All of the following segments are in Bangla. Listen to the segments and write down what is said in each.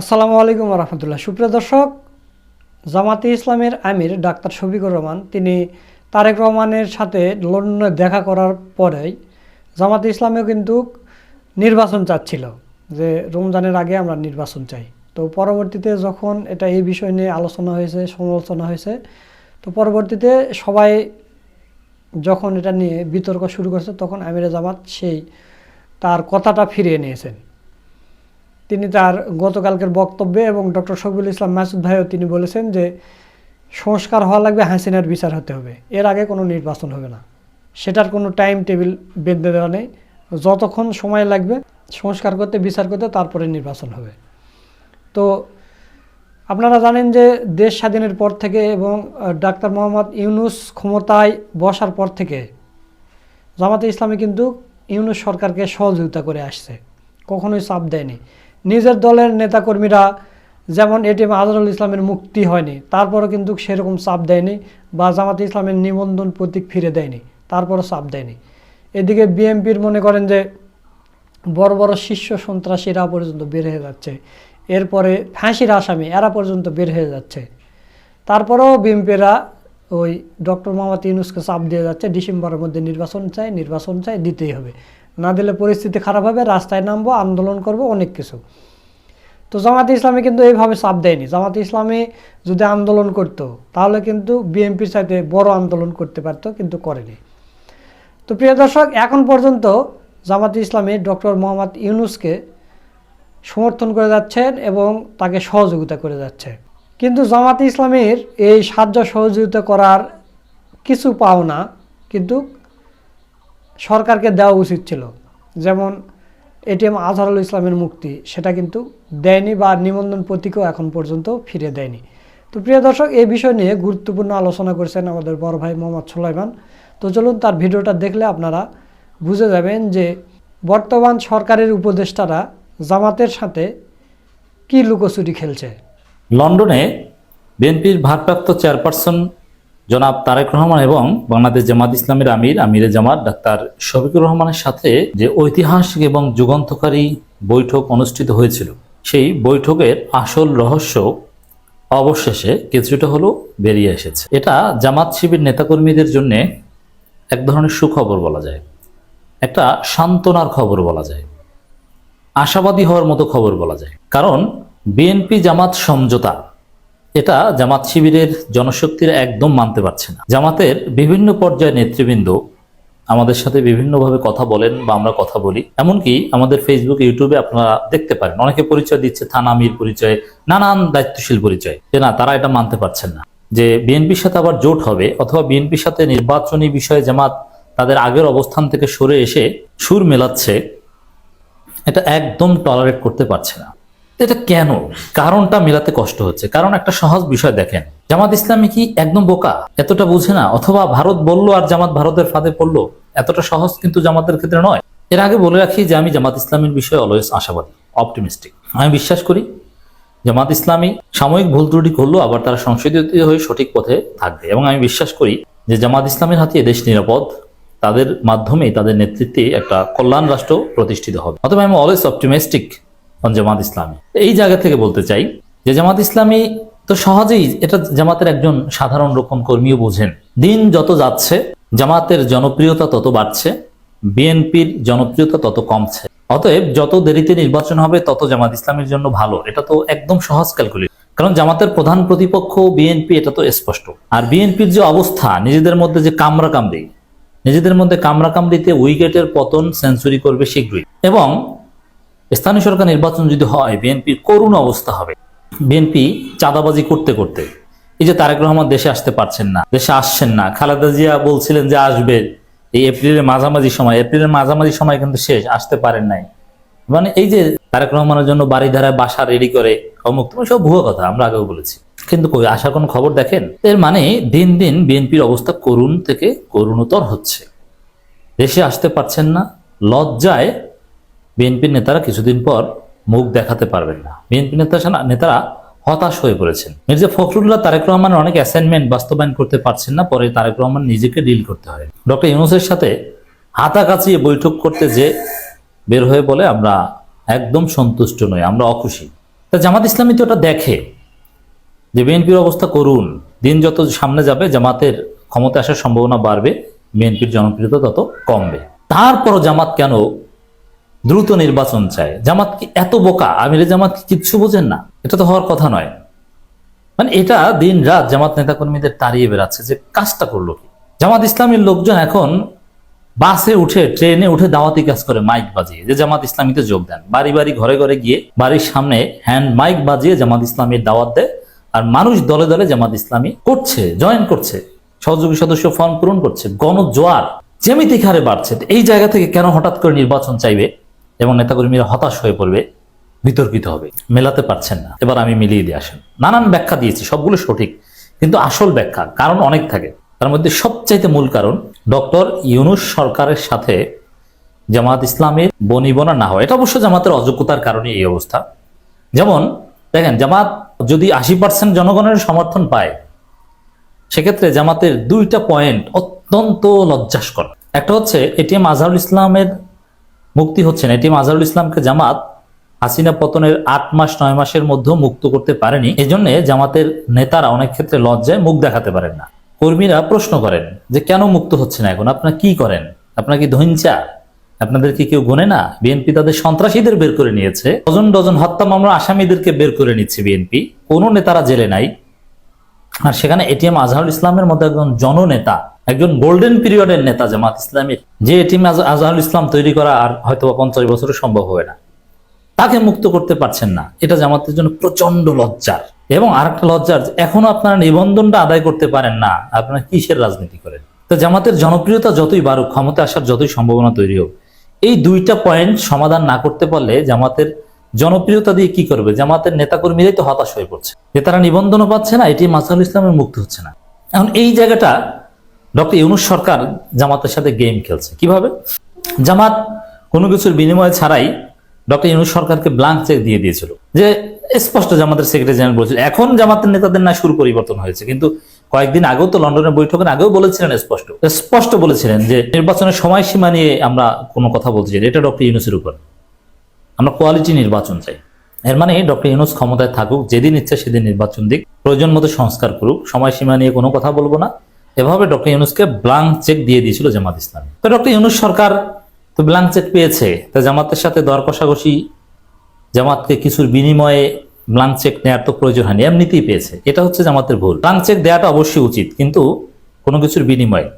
আসসালামু আলাইকুম রহমতুল্লাহ। সুপ্রিয় দর্শক, জামাতে ইসলামের আমির ডাক্তার শফিকুর রহমান, তিনি তারেক রহমানের সাথে লন্ডনে দেখা করার পরেই জামাতে ইসলামেও কিন্তু নির্বাচন চাচ্ছিল যে রমজানের আগে আমরা নির্বাচন চাই। তো পরবর্তীতে যখন এটা এই বিষয় নিয়ে আলোচনা হয়েছে, সমালোচনা হয়েছে, তো পরবর্তীতে সবাই যখন এটা নিয়ে বিতর্ক শুরু করছে, তখন আমিরে জামাত সেই তার কথাটা ফিরিয়ে নিয়েছেন। তিনি তার গতকালকের বক্তব্যে এবং ডক্টর শফিউল ইসলাম মাসুদ ভাইও তিনি বলেছেন যে সংস্কার হওয়া লাগবে হাসিনার বিচার হতে হবে। এর আগে কোনো নির্বাচন হবে না। সেটার কোনো টাইম টেবিল বেঁধে দেওয়া নেই। যতক্ষণ সময় লাগবে সংস্কার করতে, বিচার করতে, তারপরে নির্বাচন হবে। তো আপনারা জানেন যে দেশ স্বাধীনের পর থেকে এবং ডাক্তার মোহাম্মদ ইউনুস ক্ষমতায় বসার পর থেকে জামাতে ইসলামী কিন্তু ইউনুস সরকারকে সহযোগিতা করে আসছে। কখনোই চাপ দেয়নি। নিজের দলের নেতাকর্মীরা যেমন এটিএম আজহারুল ইসলামের মুক্তি হয়নি, তারপরও কিন্তু সেরকম চাপ দেয়নি বা জামাতে ইসলামের নিবন্ধন প্রতীক ফিরে দেয়নি, তারপরও চাপ দেয়নি। এদিকে বিএমপির মনে করেন যে বড় বড় শীর্ষ সন্ত্রাসীরা পর্যন্ত বের হয়ে যাচ্ছে, এরপরে ফাঁসির আসামি এরা পর্যন্ত বের হয়ে যাচ্ছে। তারপরেও বিএমপিরা ওই ডক্টর মোহাম্মদ ইউনুসকে চাপ দিয়ে যাচ্ছে, ডিসেম্বরের মধ্যে নির্বাচন চাই নির্বাচন চাই, দিতেই হবে। না দিলে পরিস্থিতি খারাপ হবে, রাস্তায় নামবো, আন্দোলন করব, অনেক কিছু। তো জামাতে ইসলামী কিন্তু এইভাবে চাপ দেয়নি। জামাতে ইসলামী যদি আন্দোলন করত, তাহলে কিন্তু বিএনপির সাথে বড় আন্দোলন করতে পারতো, কিন্তু করেনি। তো প্রিয় দর্শক, এখন পর্যন্ত জামাতে ইসলামী ডক্টর মোহাম্মদ ইউনুসকে সমর্থন করে যাচ্ছেন এবং তাকে সহযোগিতা করে যাচ্ছে। কিন্তু জামাতে ইসলামের এই সাহায্য সহযোগিতা করার কিছু পাওনা কিন্তু সরকারকে দেওয়া উচিত ছিল। যেমন এটিএম আজহারুল ইসলামের মুক্তি, সেটা কিন্তু দেয়নি বা নিবন্ধন প্রতীকও এখন পর্যন্ত ফিরে দেয়নি। তো প্রিয় দর্শক, এই বিষয় নিয়ে গুরুত্বপূর্ণ আলোচনা করেছেন আমাদের বড় ভাই মোহাম্মদ সুলাইমান। তো চলুন তার ভিডিওটা দেখলে আপনারা বুঝে যাবেন যে বর্তমান সরকারের উপদেষ্টারা জামাতের সাথে কি লুকোচুরি খেলছে। লন্ডনে বিএনপির ভারপ্রাপ্ত চেয়ারপারসন জনাব তারেক রহমান এবং বাংলাদেশ জামাত ইসলামের আমির আমিরে জামাত ডাক্তার শফিকুর রহমানের সাথে যে ঐতিহাসিক এবং যুগান্তকারী বৈঠক অনুষ্ঠিত হয়েছিল, সেই বৈঠকের আসল রহস্য অবশেষে কিছুটা হলো বেরিয়ে এসেছে। এটা জামাত শিবির নেতাকর্মীদের জন্য এক ধরনের সুখবর বলা যায়, একটা সান্ত্বনার খবর বলা যায়, আশাবাদী হওয়ার মতো খবর বলা যায়। কারণ বিএনপি জামাত সমঝোতা এটা জামাত শিবিরের জনশক্তিরা একদম মানতে পারছে না। জামাতের বিভিন্ন পর্যায়ে নেতৃবৃন্দ আমাদের সাথে বিভিন্নভাবে কথা বলেন বা আমরা কথা বলি। এমনকি আমাদের ফেসবুক ইউটিউবে আপনারা দেখতে পারেন। অনেকে পরিচয় দিচ্ছে থানা থানামির পরিচয়, নানান দায়িত্বশীল পরিচয়। যে না, তারা এটা মানতে পারছেন না। যে বিএনপির সাথে আবার জোট হবে অথবা বিএনপির সাথে নির্বাচনী বিষয়ে জামাত তাদের আগের অবস্থান থেকে সরে এসে সুর মেলাচ্ছে, এটা একদম টলারেট করতে পারছে না। এটা কেন? কারণটা মেলাতে কষ্ট হচ্ছে। কারণ একটা সহজ বিষয় দেখেন, জামাত ইসলামী কি একদম বোকা? এতটা বুঝে না? অথবা ভারত বলল আর জামাত ভারতের ফাঁদে পড়ল? এতটা সহজ কিন্তু জামাতের ক্ষেত্রে নয়। এর আগে বলে রাখি যে আমি জামাত ইসলামের বিষয়ে অলওয়েজ আশাবাদী অপটিমিস্টিক আমি বিশ্বাস করি, জামাত ইসলামী সাময়িক ভুল ত্রুটি করল আবার তারা সংশোধিত হয়ে সঠিক পথে থাকবে। এবং আমি বিশ্বাস করি যে জামাত ইসলামের হাতে এদেশ নিরাপদ। তাদের মাধ্যমেই তাদের নেতৃত্বে একটা কল্যাণ রাষ্ট্র প্রতিষ্ঠিত হবে। অথবা আমি অলওয়েজ অপটিমিস্টিক জামাত ইসলামী। এই জায়গা থেকে বলতে চাই যে জামাত ইসলামী তো সহজেই এটা জামাতের একজন সাধারণ রকম কর্মীও বোঝেন। দিন যত যাচ্ছে, জামাতের জনপ্রিয়তা তত বাড়ছে, বিএনপির জনপ্রিয়তা তত কমছে। অতএব যত দেরিতে নির্বাচন হবে, তত জামাত ইসলামের জন্য ভালো। এটা তো একদম সহজ ক্যালকুলেট কারণ জামাতের প্রধান প্রতিপক্ষ বিএনপি, এটা তো স্পষ্ট। আর বিএনপির যে অবস্থা, নিজেদের মধ্যে যে কামরা কামড়ি নিজেদের মধ্যে কামরা কামড়িতে উইকেটের পতন সেঞ্চুরি করবে শীঘ্রই। এবং স্থানীয় সরকার নির্বাচন যদি হয়, বিএনপির করুণ অবস্থা হবে। বিএনপি চাঁদাবাজি করতে করতে। এই যে তারেক রহমান দেশে আসতে পারছেন না, দেশে আসছেন না। খালেদা জিয়া বলছিলেন যে আসবে। এই এপ্রিলের মাঝামাঝি সময়, এপ্রিলের মাঝামাঝি সময় কিন্তু শেষ, আসতে পারেন নাই। মানে এই যে তারেক রহমানের জন্য বাড়ি ধারায় বাসা রেডি করে অমুক তুমি সব ভুয়ো কথা, আমরা আগেও বলেছি। কিন্তু কই, আসার কোনো খবর দেখেন? এর মানে দিন দিন বিএনপির অবস্থা করুণ থেকে করুণতর হচ্ছে। দেশে আসতে পারছেন না, লজ্জায় বিএনপির নেতারা কিছুদিন পর মুখ দেখাতে পারবেন না। বিএনপি নেতা নেতারা হতাশ হয়ে পড়েছেন। মির্জা ফখরুল্লাহ, তারেক রহমানের অনেক অ্যাসাইনমেন্ট বাস্তবায়ন করতে পারছেন না, পরে তারেক রহমান নিজেকে ডিল করতে হয়। ডক্টর ইউনুসের সাথে হাতা কাছিয়ে বৈঠক করতে যে বের হয়ে বলে আমরা একদম সন্তুষ্ট নই, আমরা অখুশি। তা জামাত ইসলামী তো ওটা দেখে যে বিএনপির অবস্থা করুন দিন যত সামনে যাবে, জামাতের ক্ষমতা আসার সম্ভাবনা বাড়বে, বিএনপির জনপ্রিয়তা তত কমবে। তারপরও জামাত কেন দ্রুত নির্বাচন চায়। জামাত কি এত বোকা? আমিরে জামাত কিচ্ছু বোঝেন না? এটা তো হওয়ার কথা নয়। মানে এটা দিন রাত জামাত নেতাকর্মীদের তাড়িয়ে বেড়াচ্ছে যে কাজটা করল কি? জামাত ইসলামের লোকজন এখন বাসে উঠে, ট্রেনে উঠে দাওয়াতি কাজ করে, মাইক বাজিয়ে। যে জামাত ইসলামীতে যোগ দেন। বাড়ি বাড়ি, ঘরে ঘরে গিয়ে বাড়ির সামনে হ্যান্ড মাইক বাজিয়ে জামাত ইসলামীর দাওয়াত দেয় আর মানুষ দলে দলে জামাত ইসলামী করছে, জয়েন করছে। সহযোগী সদস্য ফর্ম পূরণ করছে। গণজোয়ার যেমিতিক হারে বাড়ছে। এই জায়গা থেকে কেন হঠাৎ করে নির্বাচন চাইবে? এবং নেতাকর্মীরা হতাশ হয়ে পড়বে, বিতর্কিত হবে, মেলাতে পারছেন না। এবার আমি মিলিয়ে দিয়ে আসেন। নানান ব্যাখ্যা দিয়েছি, সবগুলো সঠিক, কিন্তু আসল ব্যাখ্যা, কারণ অনেক থাকে। তার মধ্যে সবচাইতে মূল কারণ, ডক্টর ইউনুস সরকারের সাথে জামাত ইসলামের বনিবনা না হয় এটা অবশ্য জামাতের অযোগ্যতার কারণে এই অবস্থা। যেমন, দেখেন, জামাত যদি আশি পার্সেন্ট জনগণের সমর্থন পায়, সেক্ষেত্রে জামাতের দুইটা পয়েন্ট অত্যন্ত লজ্জাস্কর। একটা হচ্ছে এটিএম আজহারুল ইসলামের মুক্তি হচ্ছে না। এটি আজহারুল ইসলামকে জামাত হাসিনা পতনের আট মাস, নয় মাসের মধ্যেও মুক্ত করতে পারেনি। এই জন্য জামাতের নেতারা অনেক ক্ষেত্রে লজ্জায় মুখ দেখাতে পারেন না। কর্মীরা প্রশ্ন করেন যে, কেন মুক্ত হচ্ছে না এখন? আপনারা কি করেন? আপনারা কি ধৈঞ্চা আপনাদের কি কেউ গুনে না? বিএনপি তাদের সন্ত্রাসীদের বের করে নিয়েছে। ডজন ডজন হত্যা মামলা আসামিদেরকে বের করে নিচ্ছে বিএনপি। কোনো নেতারা জেলে নাই। আর সেখানে এটিএম আজহারুল ইসলামের মতো একজন জননেতা, একজন গোল্ডেন পিরিয়ডের নেতা জামাত ইসলামের, যে এটিএম আজ- আজহারুল ইসলাম তৈরি করা আর হয়তো পঞ্চাশ বছরও সম্ভব হবে না। তাকে মুক্ত করতে পারছেন না। এটা জামাতের জন্য প্রচণ্ড লজ্জার। এবং আরেকটা লজ্জার এখনও আপনারা নিবন্ধনটা আদায় করতে পারেন না। আপনারা কিসের রাজনীতি করেন? তো জামাতের জনপ্রিয়তা যতই বাড়ুক ক্ষমতা আসার যতই সম্ভাবনা তৈরি হোক, এই দুইটা পয়েন্ট সমাধান না করতে পারলে জামাতের জনপ্রিয়তা দিয়ে কি করবে? জামাতের নেতাকর্মীরাই তো হতাশ হয়ে পড়ছে। যে তারা নিবন্ধনও পাচ্ছে না, এটি মাসাউল ইসলামের মুক্ত হচ্ছে না। এখন এই জায়গাটা ডক্টর ইউনুস সরকার জামাতের সাথে গেম খেলছে। কীভাবে? জামাত কোনো কিছুর বিনিময় ছাড়াই ডক্টর ইউনুস সরকারকে ব্লাঙ্ক চেক দিয়ে দিয়েছিল। যে স্পষ্ট জামাতের সেক্রেটারি জেনারেল বলছিল, এখন জামাতের নেতাদের না সুর পরিবর্তন হয়েছে। কিন্তু কয়েকদিন আগেও তো লন্ডনের বৈঠকের আগেও বলেছিলেন স্পষ্ট। স্পষ্ট বলেছিলেন যে নির্বাচনের সময়সীমা নিয়ে আমরা কোনো কথা বলতে চাই এটা ডক্টর ইউনুসের উপর। আমরা কোয়ালিটি নির্বাচন চাই। এর মানে ডক্টর ইউনুস ক্ষমতায় থাকুক, যেদিন ইচ্ছা সেদিন নির্বাচন দিক, প্রয়োজন মতো সংস্কার করুক, সময়সীমা নিয়ে কোনো কথা বলব না। এভাবে ডক্টর ইউনুসকে ব্লাঙ্ক চেক দিয়ে দিয়েছিল জামাত ইসলাম। তো ডক্টর ইউনুস সরকার তো ব্লাঙ্ক চেক পেয়েছে। তা জামাতের সাথে দর কষাকষি, জামাতকে কিছুর বিনিময়ে ব্লাঙ্ক চেক নেওয়ার তো প্রয়োজন হয়নি, এমনিতেই পেয়েছে। এটা হচ্ছে জামাতের ভুল। ব্লাঙ্ক চেক দেওয়াটা অবশ্যই উচিত, কিন্তু কোনো কিছুর বিনিময়ে।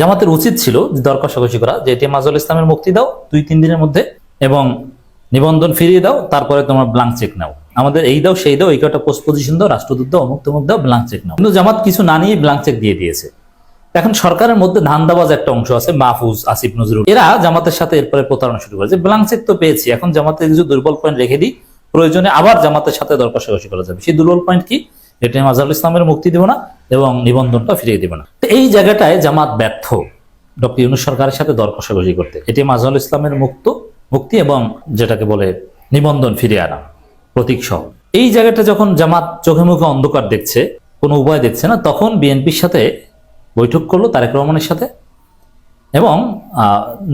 জামাতের উচিত ছিল দর কষাকষি করা, যে এটি আজল ইসলামের মুক্তি দাও দুই তিন দিনের মধ্যে, এবং নিবন্ধন ফিরিয়ে দাও, তারপরে তোমার ব্লাঙ্ক চেক নাও। আমাদের এই দাও, সেই দাও, এই কটা পোস্ট পজিশন দাও, রাষ্ট্রদূত দাও, অমুক তমুক দাও ব্লাঙ্ক চেক নাও। কিন্তু জামাত কিছু না নিয়ে ব্লাঙ্ক চেক দিয়ে দিয়েছে। এখন সরকারের মধ্যে ধান্দাবাজ একটা অংশ আছে, মাহফুজ আসিফ নজরুল। এরা জামাতের সাথে এরপরে প্রতারণা শুরু করেছে। ব্লাঙ্ক চেক তো পেয়েছি, এখন জামাতের কিছু দুর্বল পয়েন্ট রেখে দিই। প্রয়োজনে আবার জামাতের সাথে দরকার কষাকষি করা যাবে। সেই দুর্বল পয়েন্ট কি? এটা আজহারুল ইসলামের মুক্তি দেব না এবং নিবন্ধনটা ফিরিয়ে দেব না। তো এই জায়গাটায় জামাত ব্যর্থ। ডক্টর ইউনুস সরকারের সাথে দর কষাকষি করতে। এটি আজহারুল ইসলামের মুক্ত মুক্তি এবং যেটাকে বলে নিবন্ধন ফিরে আনা, প্রতীক সহ। এই জায়গাটা যখন জামাত চোখে মুখে অন্ধকার দেখছে, কোনো উপায় দেখছে না, তখন বিএনপির সাথে বৈঠক করল তারেক রহমানের সাথে এবং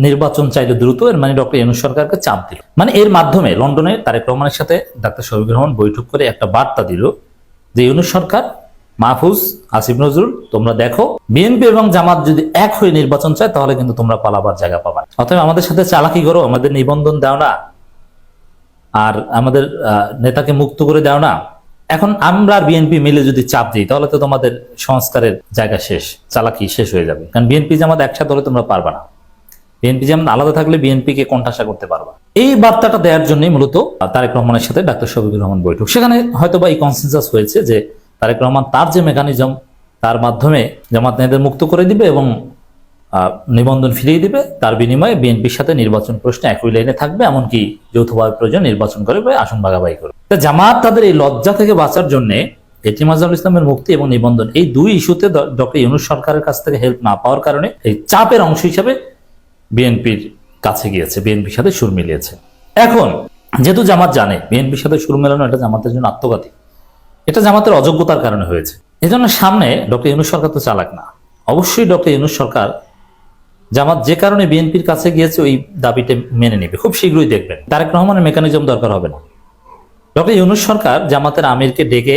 নির্বাচন চাইলে দ্রুত এর মানে ডক্টর ইউনুস সরকারকে চাপ দিল। মানে এর মাধ্যমে লন্ডনে তারেক রহমানের সাথে ডাক্তার শফিকুর রহমান বৈঠক করে একটা বার্তা দিল যে ইউনুস সরকার মাহফুজ, আসিফ নজরুল, তোমরা দেখো। বিএনপি এবং জামাত যদি এক হয়ে নির্বাচন চায়, তাহলে কিন্তু তোমরা পালাবার জায়গা পাবা। অতএব আমাদের সাথে চালাকি করো, আমাদের নিবন্ধন দাও না। আর আমাদের নেতাকে মুক্ত করে দাও না। এখন আমরা আর বিএনপি মিলে যদি চাপ দিই, তাহলে তো তোমাদের সংস্কারের জায়গা শেষ, চালাকি শেষ হয়ে যাবে। কারণ বিএনপি জামাত একসাথে হলে তোমরা পারবা না। বিএনপি যেমন আলাদা থাকলে বিএনপি কে কণ্ঠাসা করতে পারবা। এই বার্তাটা দেওয়ার জন্যই মূলত তারেক রহমানের সাথে ডাক্তার শফিকুর রহমান বৈঠক। সেখানে হয়তো বা এই কনসেন্সাস হয়েছে যে তারেক রহমান তার যে মেকানিজম তার মাধ্যমে জামাত নেতাদের মুক্ত করে দিবে এবং নিবন্ধন ফিরিয়ে দিবে, তার বিনিময়ে বিএনপির সাথে নির্বাচন প্রশ্নে একই লাইনে থাকবে, এমনকি যৌথভাবে প্রয়োজন নির্বাচন করে বা আসন ভাগাভাগি করবে। তা জামাত তাদের এই লজ্জা থেকে বাঁচার জন্য আজহারুল ইসলামের মুক্তি এবং নিবন্ধন, এই দুই ইস্যুতে ডক্টর ইউনুস সরকারের কাছ থেকে হেল্প না পাওয়ার কারণে এই চাপের অংশ হিসাবে বিএনপির কাছে গিয়েছে, বিএনপির সাথে সুর মিলিয়েছে। এখন, যেহেতু জামাত জানে, বিএনপির সাথে সুর মেলানো এটা জামাতের জন্য আত্মঘাতী। এটা জামাতের অযোগ্যতার কারণে হয়েছে। এজন্য সামনে ডক্টর ইউনুস সরকার তো চালাক না। অবশ্যই ডক্টর ইউনুস সরকার জামাত যে কারণে বিএনপির কাছে গিয়েছে, ওই দাবিটা মেনে নেবে। খুব শীঘ্রই দেখবেন। তারেক রহমানের মেকানিজম দরকার হবে না। ডক্টর ইউনুস সরকার জামাতের আমিরকে ডেকে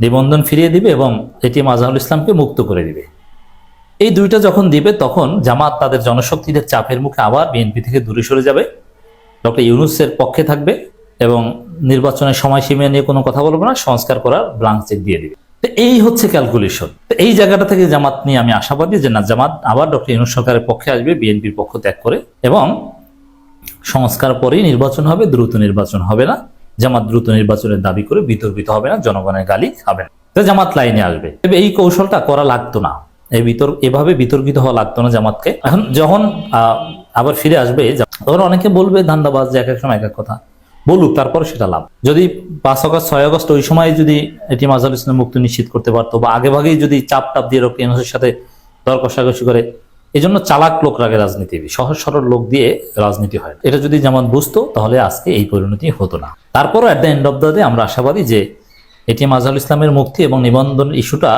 নিবন্ধন ফিরিয়ে দিবে এবং এটিএম আজহারুল ইসলামকে মুক্ত করে দিবে। এই দুইটা যখন দিবে, তখন জামাত তাদের জনশক্তিদের চাপের মুখে আবার বিএনপি থেকে দূরে সরে যাবে। ডক্টর ইউনুসের পক্ষে থাকবে এবং নির্বাচনের সময়সীমা নিয়ে কোনো কথা বলব না, সংস্কার করার ব্লাঙ্ক চেক দিয়ে দিবে। তো এই হচ্ছে ক্যালকুলেশন তো এই জায়গাটা থেকে জামাত নিয়ে আমি আশাবাদী যে না, জামাত আবার ডক্টর ইউনুস সরকারের পক্ষে আসবে, বিএনপির পক্ষ ত্যাগ করে, এবং সংস্কার পরেই নির্বাচন হবে, দ্রুত নির্বাচন হবে না। জামাত দ্রুত নির্বাচনের দাবি করে বিতর্কিত হবে না, জনগণের গালি খাবে না। তো জামাত লাইনে আসবে। তবে এই কৌশলটা করা লাগতো না। এই বিতর্ক এভাবে বিতর্কিত হওয়া লাগতো না জামাতকে। এখন যখন আবার ফিরে আসবে তখন অনেকে বলবে ধান্দাবাজ যে এক এক সময় এক এক কথা বলুক, তারপর সেটা লাভ। যদি পাঁচ আগস্ট ছয় আগস্ট ওই সময় যদি এটি মাজাল ইসলাম মুক্তি নিশ্চিত করতে পারতো বা আগে ভাগেই যদি চাপ টাপ দিয়ে রক্ত ইউনুসের সাথে দর কষাকষি করে এই জন্য চালাক লোক রাগে রাজনীতি সহজ সরল লোক দিয়ে রাজনীতি হয়। এটা যদি যেমন বুঝতো, তাহলে আজকে এই পরিণতি হতো না। তারপরও at the end of the day আমরা আশাবাদী যে এটি আজহারুল ইসলামের মুক্তি এবং নিবন্ধন ইস্যুটা,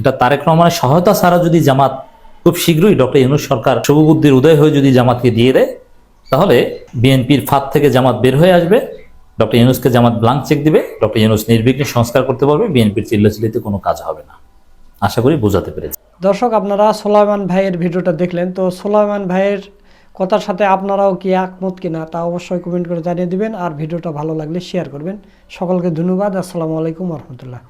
এটা তারেক রহমানের সহায়তা ছাড়া যদি জামাত খুব শীঘ্রই ডক্টর ইউনুস সরকার শুভবুদ্ধির উদয় হয়ে যদি জামাতকে দিয়ে দেয় তাহলে বিএনপির ফাঁদ থেকে জামাত বের হয়ে আসবে। ডক্টর ইউনুসকে জামাত ব্লাঙ্ক চেক দিবে। ডক্টর ইউনুস নির্বিঘ্নে সংস্কার করতে পারবে। বিএনপির চিল্লাচিল্লিতে কোনো কাজ হবে না। আশা করি বোঝাতে পেরেছি। দর্শক, আপনারা সোলাইমান ভাইয়ের ভিডিওটা দেখলেন। তো সোলাইমান ভাইয়ের কথার সাথে আপনারাও কি একমত কিনা তা অবশ্যই কমেন্ট করে জানিয়ে দিবেন। আর ভিডিওটা ভালো লাগলে শেয়ার করবেন। সকলকে ধন্যবাদ। আসসালামু আলাইকুম রহমতুল্লাহ।